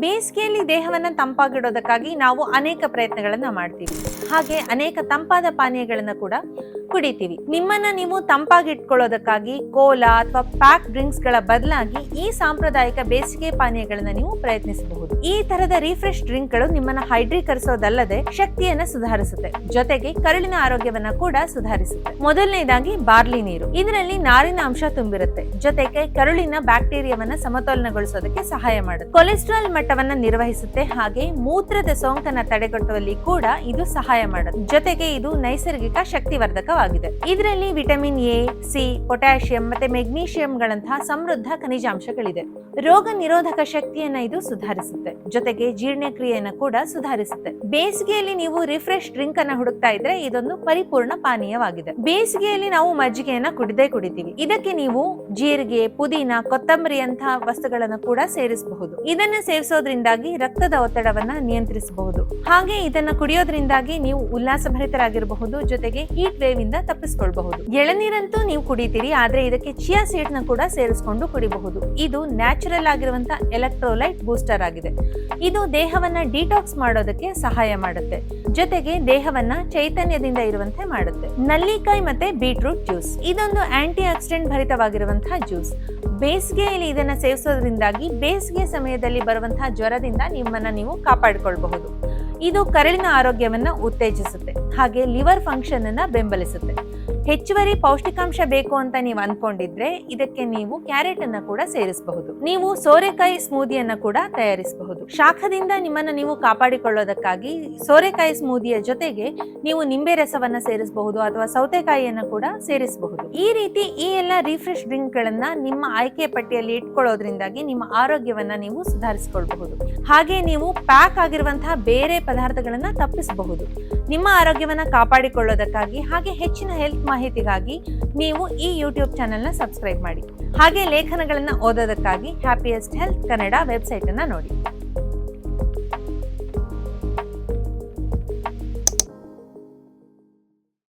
ಬೇಸಿಗೆಯಲ್ಲಿ ದೇಹವನ್ನ ತಂಪಾಗಿಡೋದಕ್ಕಾಗಿ ನಾವು ಅನೇಕ ಪ್ರಯತ್ನಗಳನ್ನ ಮಾಡ್ತೀವಿ. ಹಾಗೆ ಅನೇಕ ತಂಪಾದ ಪಾನೀಯಗಳನ್ನ ಕೂಡ ಕುಡಿತೀವಿ. ನಿಮ್ಮನ್ನ ನೀವು ತಂಪಾಗಿಟ್ಕೊಳ್ಳೋದಕ್ಕಾಗಿ ಕೋಲಾ ಅಥವಾ ಪ್ಯಾಕ್ ಡ್ರಿಂಕ್ಸ್ಗಳ ಬದಲಾಗಿ ಈ ಸಾಂಪ್ರದಾಯಿಕ ಬೇಸಿಗೆ ಪಾನೀಯಗಳನ್ನ ನೀವು ಪ್ರಯತ್ನಿಸಬಹುದು. ಈ ತರದ ರಿಫ್ರೆಶ್ ಡ್ರಿಂಕ್ಗಳು ನಿಮ್ಮನ್ನ ಹೈಡ್ರೀಕರಿಸೋದಲ್ಲದೆ ಶಕ್ತಿಯನ್ನ ಸುಧಾರಿಸುತ್ತೆ. ಜೊತೆಗೆ ಕರುಳಿನ ಆರೋಗ್ಯವನ್ನ ಕೂಡ ಸುಧಾರಿಸುತ್ತೆ. ಮೊದಲನೇದಾಗಿ ಬಾರ್ಲಿ ನೀರು. ಇದರಲ್ಲಿ ನಾರಿನ ಅಂಶ ತುಂಬಿರುತ್ತೆ. ಜೊತೆಗೆ ಕರುಳಿನ ಬ್ಯಾಕ್ಟೀರಿಯಾವನ್ನ ಸಮತೋಲನಗೊಳಿಸೋದಕ್ಕೆ ಸಹಾಯ ಮಾಡುತ್ತೆ. ಕೊಲೆಸ್ಟ್ರಾಲ್ ಮಟ್ಟವನ್ನ ನಿರ್ವಹಿಸುತ್ತೆ. ಹಾಗೆ ಮೂತ್ರದ ಸೋಂಕನ್ನ ತಡೆಗಟ್ಟುವಲ್ಲಿ ಕೂಡ ಇದು ಸಹಾಯ ಮಾಡುತ್ತೆ. ಜೊತೆಗೆ ಇದು ನೈಸರ್ಗಿಕ ಶಕ್ತಿವರ್ಧಕವಾಗಿದೆ. ಇದರಲ್ಲಿ ವಿಟಮಿನ್ ಎ, ಸಿ, ಪೊಟ್ಯಾಷಿಯಂ ಮತ್ತೆ ಮೆಗ್ನೀಷಿಯಂ ಗಳಂತಹ ಸಮೃದ್ಧ ಖನಿಜಾಂಶಗಳಿದೆ. ರೋಗ ನಿರೋಧಕ ಶಕ್ತಿಯನ್ನ ಇದು ಸುಧಾರಿಸುತ್ತೆ. ಜೊತೆಗೆ ಜೀರ್ಣಕ್ರಿಯೆಯನ್ನ ಕೂಡ ಸುಧಾರಿಸುತ್ತೆ. ಬೇಸಿಗೆಯಲ್ಲಿ ನೀವು ರಿಫ್ರೆಶ್ ಡ್ರಿಂಕ್ ಅನ್ನ ಹುಡುಕ್ತಾ ಇದ್ರೆ ಇದೊಂದು ಪರಿಪೂರ್ಣ ಪಾನೀಯವಾಗಿದೆ. ಬೇಸಿಗೆಯಲ್ಲಿ ನಾವು ಮಜ್ಜಿಗೆಯನ್ನ ಕುಡಿದೇ ಕುಡಿತೀವಿ. ಇದಕ್ಕೆ ನೀವು ಜೀರಿಗೆ, ಪುದೀನ, ಕೊತ್ತಂಬರಿ ಅಂತ ವಸ್ತುಗಳನ್ನು ಕೂಡ ಸೇರಿಸಬಹುದು. ಇದನ್ನ ಸೇವಿಸೋದ್ರಿಂದಾಗಿ ರಕ್ತದ ಒತ್ತಡವನ್ನ ನಿಯಂತ್ರಿಸಬಹುದು. ಹಾಗೆ ಇದನ್ನ ಕುಡಿಯೋದ್ರಿಂದಾಗಿ ನೀವು ಉಲ್ಲಾಸಭರಿತರಾಗಿರಬಹುದು, ಜೊತೆಗೆ ಹೀಟ್ ವೇವ್ ಇಂದ ತಪ್ಪಿಸ್ಕೊಳ್ಬಹುದು. ಎಳನೀರಂತೂ ನೀವು ಕುಡಿತೀರಿ, ಆದ್ರೆ ಇದಕ್ಕೆ ಚಿಯಾ ಸೀಡ್ನ ಕೂಡ ಸೇರಿಸಿಕೊಂಡು ಕುಡಿಬಹುದು. ಇದು ನ್ಯಾಚುರಲ್ ಆಗಿರುವಂತಹ ಎಲೆಕ್ಟ್ರೋಲೈಟ್ ಬೂಸ್ಟರ್ ಆಗಿದೆ. ಇದು ದೇಹವನ್ನ ಡಿಟಾಕ್ಸ್ ಮಾಡೋದಕ್ಕೆ ಸಹಾಯ ಮಾಡುತ್ತೆ. ಜೊತೆಗೆ ದೇಹವನ್ನ ಚೈತನ್ಯದಿಂದ ಇರುವಂತೆ ಮಾಡುತ್ತೆ. ನಲ್ಲಿಕಾಯಿ ಮತ್ತೆ ಬೀಟ್ರೂಟ್ ಜ್ಯೂಸ್ ಇದೊಂದು ಆಂಟಿ ಆಕ್ಸಿಡೆಂಟ್ ಭರಿತವಾಗಿರುವಂತಹ ಜ್ಯೂಸ್ ಬೇಸಿಗೆಯಲ್ಲಿ ಇದನ್ನ ಸೇವಿಸೋದ್ರಿಂದಾಗಿ ಬೇಸಿಗೆ ಸಮಯದಲ್ಲಿ ಬರುವಂತಹ ಜ್ವರದಿಂದ ನಿಮ್ಮನ್ನ ನೀವು ಕಾಪಾಡಿಕೊಳ್ಬಹುದು. ಇದು ಕರಳಿನ ಆರೋಗ್ಯವನ್ನ ಉತ್ತೇಜಿಸುತ್ತೆ. ಹಾಗೆ ಲಿವರ್ ಫಂಕ್ಷನ್ ಅನ್ನ ಬೆಂಬಲಿಸುತ್ತೆ. ಹೆಚ್ಚುವರಿ ಪೌಷ್ಟಿಕಾಂಶ ಬೇಕು ಅಂತ ನೀವು ಅನ್ಕೊಂಡಿದ್ರೆ ಇದಕ್ಕೆ ನೀವು ಕ್ಯಾರೆಟ್ ಅನ್ನ ಕೂಡ ಸೇರಿಸಬಹುದು. ನೀವು ಸೋರೆಕಾಯಿ ಸ್ಮೂದಿಯನ್ನ ಕೂಡ ತಯಾರಿಸಬಹುದು. ಶಾಖದಿಂದ ನಿಮ್ಮನ್ನ ನೀವು ಕಾಪಾಡಿಕೊಳ್ಳೋದಕ್ಕಾಗಿ ಸೋರೆಕಾಯಿ ಸ್ಮೂದಿಯ ಜೊತೆಗೆ ನೀವು ನಿಂಬೆ ರಸವನ್ನ ಸೇರಿಸಬಹುದು ಅಥವಾ ಸೌತೆಕಾಯಿಯನ್ನ ಕೂಡ ಸೇರಿಸಬಹುದು. ಈ ರೀತಿ ಈ ಎಲ್ಲ ರಿಫ್ರೆಶ್ ಡ್ರಿಂಕ್ ಗಳನ್ನ ನಿಮ್ಮ ಆಯ್ಕೆ ಪಟ್ಟಿಯಲ್ಲಿ ಇಟ್ಕೊಳ್ಳೋದ್ರಿಂದಾಗಿ ನಿಮ್ಮ ಆರೋಗ್ಯವನ್ನ ನೀವು ಸುಧಾರಿಸಿಕೊಳ್ಳಬಹುದು ಹಾಗೆ ನೀವು ಪ್ಯಾಕ್ ಆಗಿರುವಂತಹ ಬೇರೆ ಪದಾರ್ಥಗಳನ್ನ ತಪ್ಪಿಸಬಹುದು. ನಿಮ್ಮ ಆರೋಗ್ಯವನ್ನ ಕಾಪಾಡಿಕೊಳ್ಳೋದಕ್ಕಾಗಿ ಹಾಗೆ ಹೆಚ್ಚಿನ ಹೆಲ್ತ್ ಮಾಹಿತಿಗಾಗಿ ನೀವು ಈ ಯೂಟ್ಯೂಬ್ ಚಾನೆಲ್ನ ಸಬ್ಸ್ಕ್ರೈಬ್ ಮಾಡಿ. ಹಾಗೆ ಲೇಖನಗಳನ್ನು ಓದೋದಕ್ಕಾಗಿ ಹ್ಯಾಪಿಯೆಸ್ಟ್ ಹೆಲ್ತ್ ಕನ್ನಡ ವೆಬ್ಸೈಟನ್ನು ನೋಡಿ.